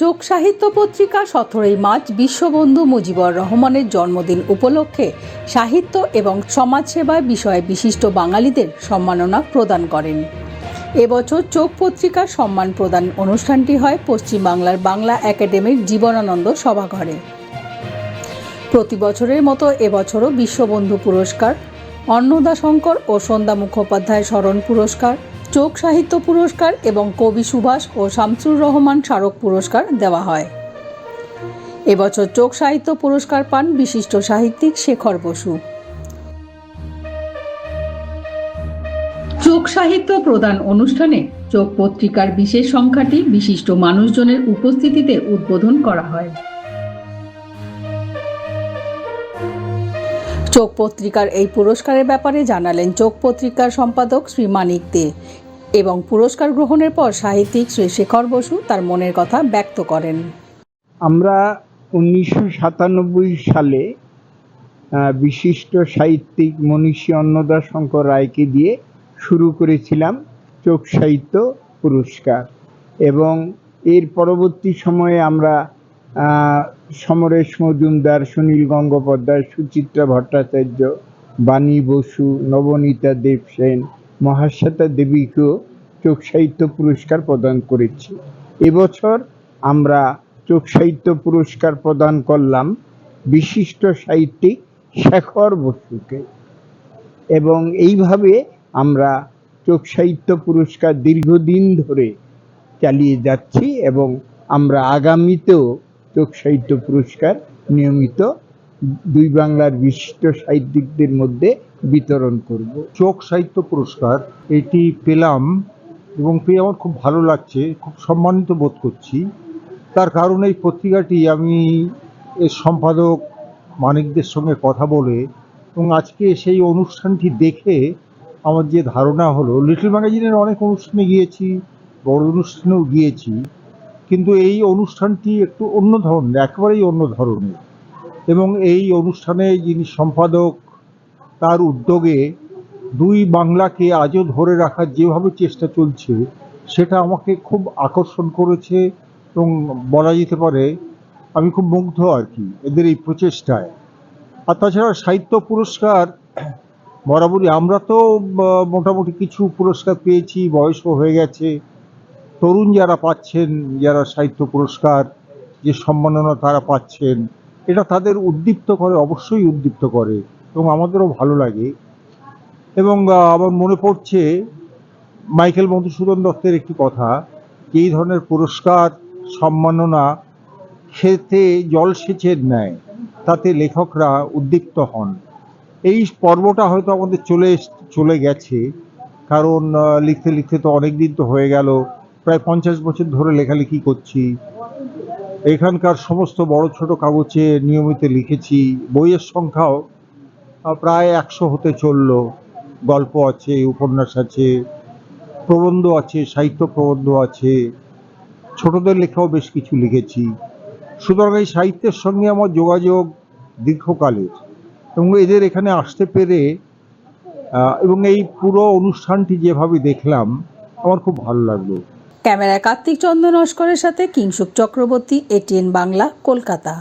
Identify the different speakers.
Speaker 1: চোখ সাহিত্য পত্রিকা সতেরোই মার্চ বিশ্ববন্ধু মুজিবুর রহমানের জন্মদিন উপলক্ষে সাহিত্য এবং সমাজসেবায় বিষয়ে বিশিষ্ট বাঙালিদের সম্মাননা প্রদান করেন। এবছর চোখ পত্রিকার সম্মান প্রদান অনুষ্ঠানটি হয় পশ্চিমবাংলার বাংলা একাডেমির জীবনানন্দ সভাঘরে। প্রতি বছরের মতো এবছরও বিশ্ববন্ধু পুরস্কার, অন্নদাশঙ্কর ও সন্ধ্যা মুখোপাধ্যায় স্মরণ পুরস্কার চোখ সাহিত্য পুরস্কার এবং কবি সুভাষ ও শামসুর রহমান স্মারক পুরস্কার দেওয়া হয়। এবছর চোখ সাহিত্য পুরস্কার পান বিশিষ্ট সাহিত্যিক শেখর বসু। চোখ সাহিত্য প্রদান অনুষ্ঠানে চোখ পত্রিকার বিশেষ সংখ্যাটি বিশিষ্ট মানুষজনের উপস্থিতিতে উদ্বোধন করা হয়। চোখ পত্রিকার এই পুরস্কারের ব্যাপারে জানালেন চোখ পত্রিকার সম্পাদক শ্রী মানিক দে। এবং পুরস্কার গ্রহণের পর সাহিত্যিক শ্রী শেখর বসু তার মনের কথা ব্যক্ত করেন।
Speaker 2: আমরা উনিশশো সাতানব্বই সালে বিশিষ্ট সাহিত্যিক মনীষী অন্নদা শঙ্কর রায়কে দিয়ে শুরু করেছিলাম চোখ সাহিত্য পুরস্কার এবং এর পরবর্তী সময়ে আমরা সমরেশ মজুমদার, সুনীল গঙ্গোপাধ্যায়, সুচিত্রা ভট্টাচার্য, বাণী বসু, নবনীতা দেব সেন মহাশ্বেতা দেবীকেও চোখ সাহিত্য পুরস্কার প্রদান করেছি। এবছর আমরা চোখ সাহিত্য পুরস্কার প্রদান করলাম বিশিষ্ট সাহিত্যিক শেখর বসুকে। এবং এইভাবে আমরা চোখ সাহিত্য পুরস্কার দীর্ঘদিন ধরে চালিয়ে যাচ্ছি এবং আমরা আগামীতেও চোখ সাহিত্য পুরস্কার নিয়মিত দুই বাংলার বিশিষ্ট সাহিত্যিকদের মধ্যে বিতরণ করব।
Speaker 3: চোখ সাহিত্য পুরস্কার, এটি পেলাম এবং পেয়ে আমার খুব ভালো লাগছে, খুব সম্মানিত বোধ করছি। তার কারণ এই পত্রিকাটি আমি এর সম্পাদক মানিকদের সঙ্গে কথা বলে এবং আজকে সেই অনুষ্ঠানটি দেখে আমার যে ধারণা হলো, লিটল ম্যাগাজিনের অনেক অনুষ্ঠানে গিয়েছি, বড় অনুষ্ঠানেও গিয়েছি, কিন্তু এই অনুষ্ঠানটি একটু অন্য ধরনের, একেবারেই অন্য ধরনের। এবং এই অনুষ্ঠানে যিনি সম্পাদক, তার উদ্যোগে দুই বাংলাকে আজও ধরে রাখার যেভাবে চেষ্টা চলছে, সেটা আমাকে খুব আকর্ষণ করেছে এবং বলা যেতে পারে আমি খুব মুগ্ধ আর কি এদের এই প্রচেষ্টায়। আর তাছাড়া সাহিত্য পুরস্কার, বরাবরই আমরা তো মোটামুটি কিছু পুরস্কার পেয়েছি, বয়সও হয়ে গেছে। তরুণ যারা পাচ্ছেন, যারা সাহিত্য পুরস্কার, যে সম্মাননা তারা পাচ্ছেন এটা তাদের উদ্দীপ্ত করে, অবশ্যই উদ্দীপ্ত করে এবং আমাদেরও ভালো লাগে। এবং আমার মনে পড়ছে মাইকেল মধুসূদন দত্তের একটি কথা এই ধরনের পুরস্কার, সম্মাননা খেতে জলসেচের ন্যায়, তাতে লেখকরা উদ্দীপ্ত হন। এই পর্বটা হয়তো আমাদের চলে চলে গেছে, কারণ লিখতে লিখতে তো অনেক দিন তো হয়ে গেল, প্রায় পঞ্চাশ বছর ধরে লেখালেখি করছি। এখানকার সমস্ত বড় ছোট কাগজে নিয়মিত লিখেছি। বইয়ের সংখ্যাও প্রায় একশো হতে চলল। গল্প আছে, উপন্যাস আছে, প্রবন্ধ আছে, সাহিত্য প্রবন্ধ আছে। ছোটদের লেখাও বেশ কিছু লিখেছি। সুতরাং এই সাহিত্যের সঙ্গে আমার যোগাযোগ দীর্ঘকালের এবং এদের এখানে আসতে পেরে এবং এই পুরো অনুষ্ঠানটি যেভাবে দেখলাম, আমার খুব ভালো লাগল।
Speaker 1: ক্যামেরায় কার্তিক চন্দ্র নস্করের সাথে কিংসুক চক্রবর্তী এটিএন বাংলা কলকাতা।